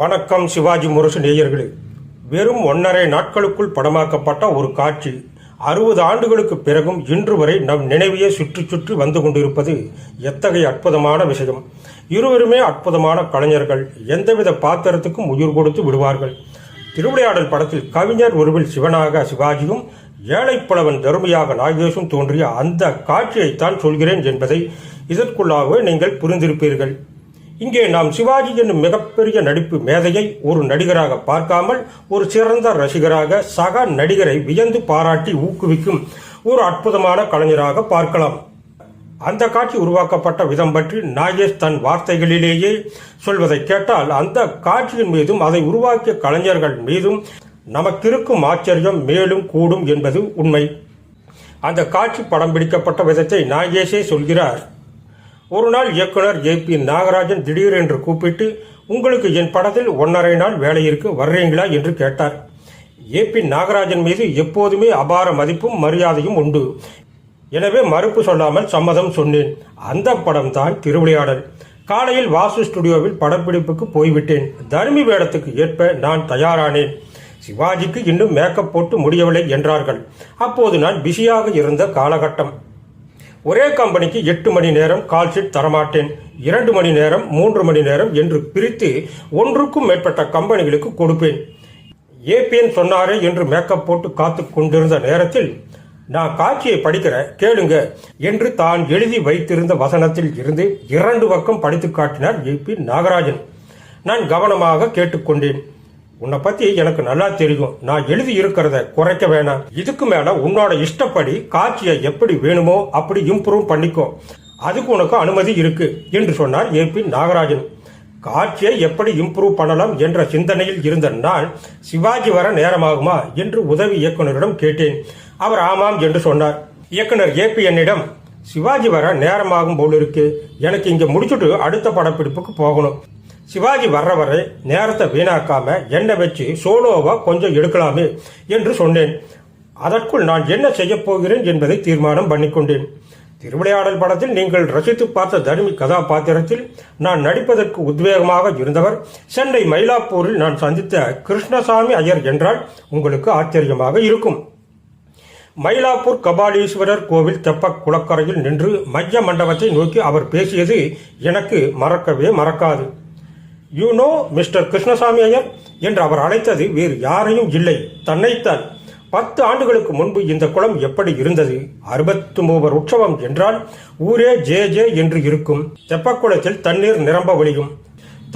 வணக்கம் சிவாஜி முரசு நேயர்களே. வெறும் ஒன்றரை நாட்களுக்குள் படமாக்கப்பட்ட ஒரு காட்சி அறுபது ஆண்டுகளுக்கு பிறகும் இன்று வரை நம் நினைவையே சுற்றி சுற்றி வந்து கொண்டிருப்பது எத்தகைய அற்புதமான விஷயம். இருவருமே அற்புதமான கலைஞர்கள். எந்தவித பாத்திரத்துக்கும் உயிர் கொடுத்து விடுவார்கள். திருவிளையாடல் படத்தில் கவிஞர் உருவில் சிவனாக சிவாஜியும் ஏழைப்புலவன் தருமையாக நாகேஷும் தோன்றிய அந்த காட்சியைத்தான் சொல்கிறேன் என்பதை இதற்குள்ளாகவே நீங்கள் புரிந்திருப்பீர்கள். இங்கே நாம் சிவாஜி என்னும் மிகப்பெரிய நடிப்பு மேதையை ஒரு நடிகராக பார்க்காமல் ஒரு சிறந்த ரசிகராக சக நடிகரை வியந்து பாராட்டி ஊக்குவிக்கும் ஒரு அற்புதமான கலைஞராக பார்க்கலாம். அந்த காட்சி உருவாக்கப்பட்ட விதம் பற்றி நாகேஷ் தன் வார்த்தைகளிலேயே சொல்வதை கேட்டால் அந்த காட்சியின் மீதும் அதை உருவாக்கிய கலைஞர்கள் மீதும் நமக்கிருக்கும் ஆச்சரியம் மேலும் கூடும் என்பது உண்மை. அந்த காட்சி படம் பிடிக்கப்பட்ட விதத்தை நாகேஷே சொல்கிறார். ஒரு நாள் இயக்குனர் ஏ பி நாகராஜன் திடீரென்று கூப்பிட்டு உங்களுக்கு என் படத்தில் ஒன்றரை நாள் வேலையிற்கு வர்றீங்களா? என்று கேட்டார். ஏ பி நாகராஜன் மீது எப்போதுமே அபார மதிப்பும் மரியாதையும் உண்டு. எனவே மறுப்பு சொல்லாமல் சம்மதம் சொன்னேன். அந்த படம் தான் திருவிளையாடல். காலையில் வாசு ஸ்டுடியோவில் படப்பிடிப்புக்கு போய்விட்டேன். தர்மி வேடத்துக்கு ஏற்ப நான் தயாரானேன். சிவாஜிக்கு இன்னும் மேக்கப் போட்டு முடியவில்லை என்றார்கள். அப்போது நான் பிஸியாக இருந்த காலகட்டம். ஒரே கம்பெனிக்கு எட்டு மணி நேரம் கால் ஷீட் தரமாட்டேன். இரண்டு மணி நேரம் மூன்று மணி நேரம் என்று பிரித்து ஒன்றுக்கும் மேற்பட்ட கம்பெனிகளுக்கு கொடுப்பேன். ஏபிஎன் சொன்னாரே என்று மேக்கப் போட்டு காத்து கொண்டிருந்த நேரத்தில் நான் காட்சியை படிக்கிறேன் கேளுங்க என்று தான் எழுதி வைத்திருந்த வசனத்தில் இருந்து இரண்டு பக்கம் படித்து காட்டினார் ஏபி நாகராஜன். நான் கவனமாக கேட்டுக்கொண்டேன் உன்னை பத்தி எனக்கு நல்லா தெரியும். நான் எழுதி இருக்கிறத குறைக்க வேணாம். இதுக்கு மேல உன்னோட இஷ்டப்படி காட்சியை எப்படி வேணுமோ அப்படி இம்ப்ரூவ் பண்ணிக்கோ. அதுக்கு உனக்கு அனுமதி இருக்கு என்று சொன்னார் ஏ பி நாகராஜன். காட்சியை எப்படி இம்ப்ரூவ் பண்ணலாம் என்ற சிந்தனையில் இருந்த நான் சிவாஜி வர நேரமாகுமா? என்று உதவி இயக்குனரிடம் கேட்டேன். அவர் ஆமாம் என்று சொன்னார். இயக்குனர் ஏபி என்னிடம் சிவாஜி வர நேரமாகும் போல் இருக்கு எனக்கு இங்க முடிச்சுட்டு அடுத்த படப்பிடிப்புக்கு போகணும். சிவாஜி வர்ற வரை நேரத்தை வீணாக்காம என்னை வச்சு சோலோவை கொஞ்சம் எடுக்கலாமே என்று சொன்னேன். அதற்குள் நான் என்ன செய்யப் போகிறேன் என்பதை தீர்மானம் பண்ணிக்கொண்டேன். திருவிளையாடல் படத்தில் நீங்கள் ரசித்து பார்த்த தர்மி கதாபாத்திரத்தில் நான் நடிப்பதற்கு உத்வேகமாக இருந்தவர். சென்னை மயிலாப்பூரில் நான் சந்தித்த கிருஷ்ணசாமி ஐயர் என்றால் உங்களுக்கு ஆச்சரியமாக இருக்கும். மயிலாப்பூர் கபாலீஸ்வரர் கோவில் தெப்ப குளக்கரையில் நின்று மைய மண்டபத்தை நோக்கி அவர் பேசியது எனக்கு மறக்கவே மறக்காது. You know mister Krishnaswamy Iyer என்று அவர் அழைத்தது வேறு யாரையும் இல்லை. தன்னைத்தான். பத்து ஆண்டுகளுக்கு முன்பு இந்த குளம் எப்படி இருந்தது? அறுபத்து மூவர் உற்சவம் என்றால் ஊரே ஜே ஜே என்று இருக்கும். தெப்பக்குளத்தில் தண்ணீர் நிரம்ப வழியும்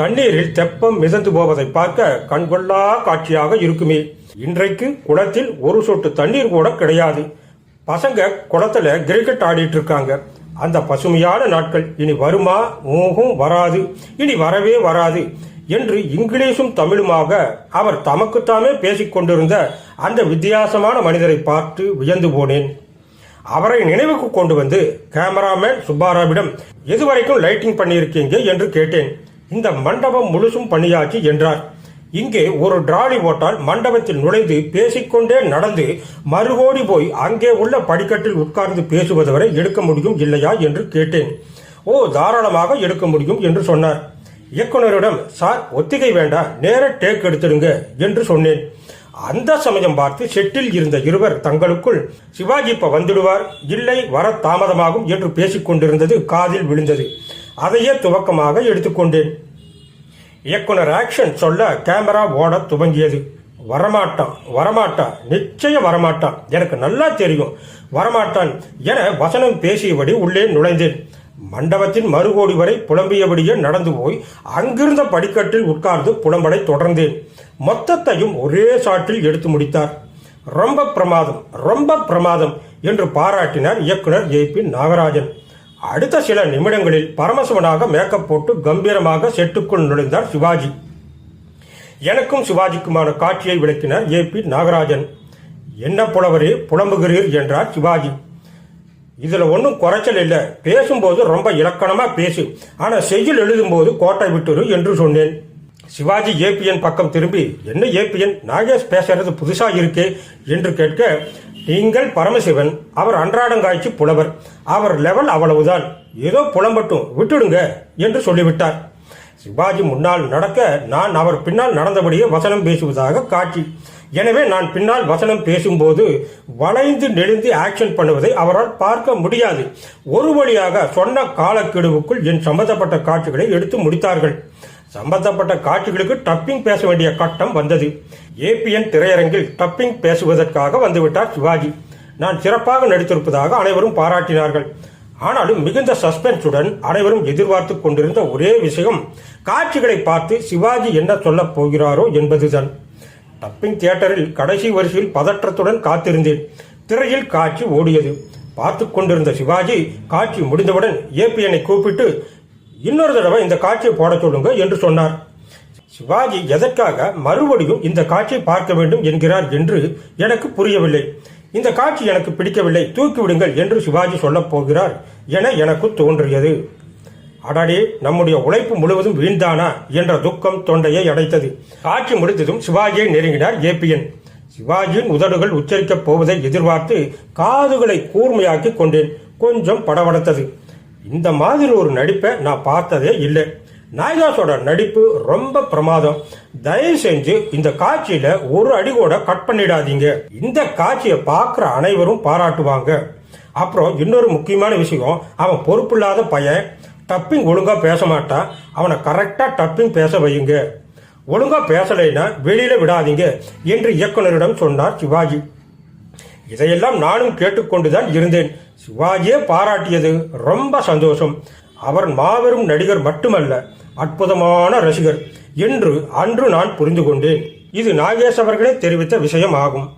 தண்ணீரில் தெப்பம் மிதந்து போவதை பார்க்க கண்கொள்ளா காட்சியாக இருக்குமே. இன்றைக்கு குளத்தில் ஒரு சொட்டு தண்ணீர் கூட கிடையாது. பசங்க குளத்துல கிரிக்கெட் ஆடிட்டு இருக்காங்க. அந்த பசுமையான நாட்கள் இனி வருமா? மோகம் வராது. இனி வரவே வராது. என்று இங்கிலீஷும் தமிழுமாக அவர் தமக்குத்தாமே பேசிக்கொண்டிருந்த அந்த வித்தியாசமான மனிதரை பார்த்து வியந்து போனேன். அவரை நினைவுக்கு கொண்டு வந்து கேமராமேன் சுப்பாராவிடம் எதுவரைக்கும் லைட்டிங் பண்ணியிருக்கீங்க? என்று கேட்டேன். இந்த மண்டபம் முழுசும் பண்ணியாச்சு என்றார். இங்கே ஒரு டிராலி ஓட்டால் மண்டபத்தில் நுழைந்து பேசிக்கொண்டே நடந்து மறுகோடி போய் அங்கே உள்ள படிக்கட்டில் உட்கார்ந்து பேசுவது வரை எடுக்க முடியும் இல்லையா என்று கேட்டேன். ஓ தாராளமாக எடுக்க முடியும் என்று சொன்னார். இயக்குனரிடம் சார் ஒத்திகை வேண்டாம் நேர டேக் எடுத்துடுங்க என்று சொன்னேன். அந்த சமயம் பார்த்து செட்டில் இருந்த இருவர் தங்களுக்குள் சிவாஜி இப்ப வந்துடுவார் இல்லை வர தாமதமாகும் என்று பேசிக் கொண்டிருந்தது காதில் விழுந்தது. அதையே துவக்கமாக எடுத்துக்கொண்டேன். இயக்குனர் ஆக்ஷன் சொல்ல கேமரா ஓட துவங்கியது. வரமாட்டான் வரமாட்டான் நிச்சயம் வரமாட்டான். எனக்கு நல்லா தெரியும். வரமாட்டான் என வசனம் பேசியபடி உள்ளே நுழைந்தேன். மண்டபத்தின் மறுகோடி வரை புலம்பியபடியே நடந்து போய் அங்கிருந்த படிக்கட்டில் உட்கார்ந்து புலம்படை தொடர்ந்தேன். மொத்தத்தையும் ஒரே சாட்டில் எடுத்து முடித்தார். ரொம்ப பிரமாதம் ரொம்ப பிரமாதம் என்று பாராட்டினார் இயக்குனர் ஏ பி நாகராஜன். அடுத்த சில நிமிடங்களில் பரமசிவனாக மேக்கப் போட்டு கம்பீரமாக செட்டுக்குள் நுழைந்தார் சிவாஜி. எனக்கும் சிவாஜிக்குமான காட்சியை விளக்கினார் ஏ பி நாகராஜன். என்ன புலவரே புலம்புகிறீர் என்றார் சிவாஜி. இதில் ஒன்றும் குறைச்சல் இல்லை. பேசும்போது ரொம்ப இலக்கணமாக பேசு. ஆனால் செய்யில் எழுதும்போது கோட்டை விட்டுரு என்று சொன்னேன். சிவாஜி ஏபிஎன் பக்கம் திரும்பி என்ன ஏபிஎன்? நாகேஷ் பேசுறது புதுசா இருக்கே என்று கேட்க நீங்கள் பரமசிவன் அவர் அன்றாடங்காய்ச்சி புலவர். அவர் லெவல் அவ்வளவுதான். ஏதோ புலம்பட்டும் விட்டுடுங்க என்று சொல்லிவிட்டார். சிவாஜி முன்னால் நடக்க நான் அவர் பின்னால் நடந்தபடியே வசனம் பேசுவதாக காட்சி. எனவே நான் பின்னால் வசனம் பேசும்போது வளைந்து நெளிந்து ஆக்ஷன் பண்ணுவதை அவரால் பார்க்க முடியாது. ஒரு வழியாக சொன்ன காலக்கெடுவுக்குள் என் சம்பந்தப்பட்ட காட்சிகளை எடுத்து முடித்தார்கள். சம்பந்தப்பட்ட காட்சிகளுக்கு டப்பிங் பேச வேண்டிய கட்டம் வந்தது. ஏபிஎன் திரையரங்கில் டப்பிங் பேசுவதற்காக வந்துவிட்டார் சிவாஜி. நான் சிறப்பாக நடித்திருப்பதாக அனைவரும் பாராட்டினார்கள். ஆனாலும் மிகுந்த சஸ்பென்ஸுடன் அனைவரும் எதிர்பார்த்து கொண்டிருந்த ஒரே விஷயம் காட்சிகளை பார்த்து சிவாஜி என்ன சொல்லப் போகிறாரோ என்பதுதான். டப்பிங் தியேட்டரில் கடைசி வரிசையில் பதற்றத்துடன் காத்திருந்தேன். திரையில் காட்சி ஓடியது. பார்த்து கொண்டிருந்த சிவாஜி காட்சி முடிந்தவுடன் ஏபிஎனை கூப்பிட்டு இன்னொரு தடவை இந்த காட்சியை போட சொல்லுங்க என்று சொன்னார். சிவாஜி எதற்காக மறுபடியும் இந்த காட்சியை பார்க்க வேண்டும் என்கிறார் என்று எனக்கு புரியவில்லை. இந்த காட்சி எனக்கு பிடிக்கவில்லை. தூக்கிவிடுங்கள் என்று சிவாஜி சொல்லப் போகிறார் என எனக்கு தோன்றியது. அடாடே நம்முடைய உழைப்பு முழுவதும் வீண்தானா என்ற துக்கம் தொண்டையை அடைத்தது. காட்சி முடிந்ததும் சிவாஜியை நெருங்கினார் ஏபிஎன் சிவாஜியின் உதடுகள் உச்சரிக்கப் போவதை எதிர்பார்த்து காதுகளை கூர்மையாக்கி கொண்டேன். கொஞ்சம் படவடைத்தது இந்த மாதிரி ஒரு நடிப்பை நான் பார்த்ததே இல்லை. நாயகாஸோட நடிப்பு ரொம்ப பிரமாதம். தயவு செஞ்சு இந்த காட்சியில ஒரு அடி கூட கட் பண்ணிடாதீங்க. இந்த காட்சியை பார்க்குற அனைவரும் பாராட்டுவாங்க. அப்புறம் இன்னொரு முக்கியமான விஷயம் அவன் பொறுப்பில்லாத பையன் டப்பிங் ஒழுங்கா பேச மாட்டான் அவனை கரெக்டா டப்பிங் பேச வையுங்க. ஒழுங்கா பேசலைன்னா வெளியில விடாதீங்க என்று இயக்குனரிடம் சொன்னார் சிவாஜி. இதையெல்லாம் நானும் கேட்டுக்கொண்டுதான் இருந்தேன். சிவாஜியே பாராட்டியது ரொம்ப சந்தோஷம். அவர் மாபெரும் நடிகர் மட்டுமல்ல அற்புதமான ரசிகர். என்று அன்று நான் புரிந்து கொண்டேன் இது நாகேஷ் அவர்களே தெரிவித்த விஷயம் ஆகும்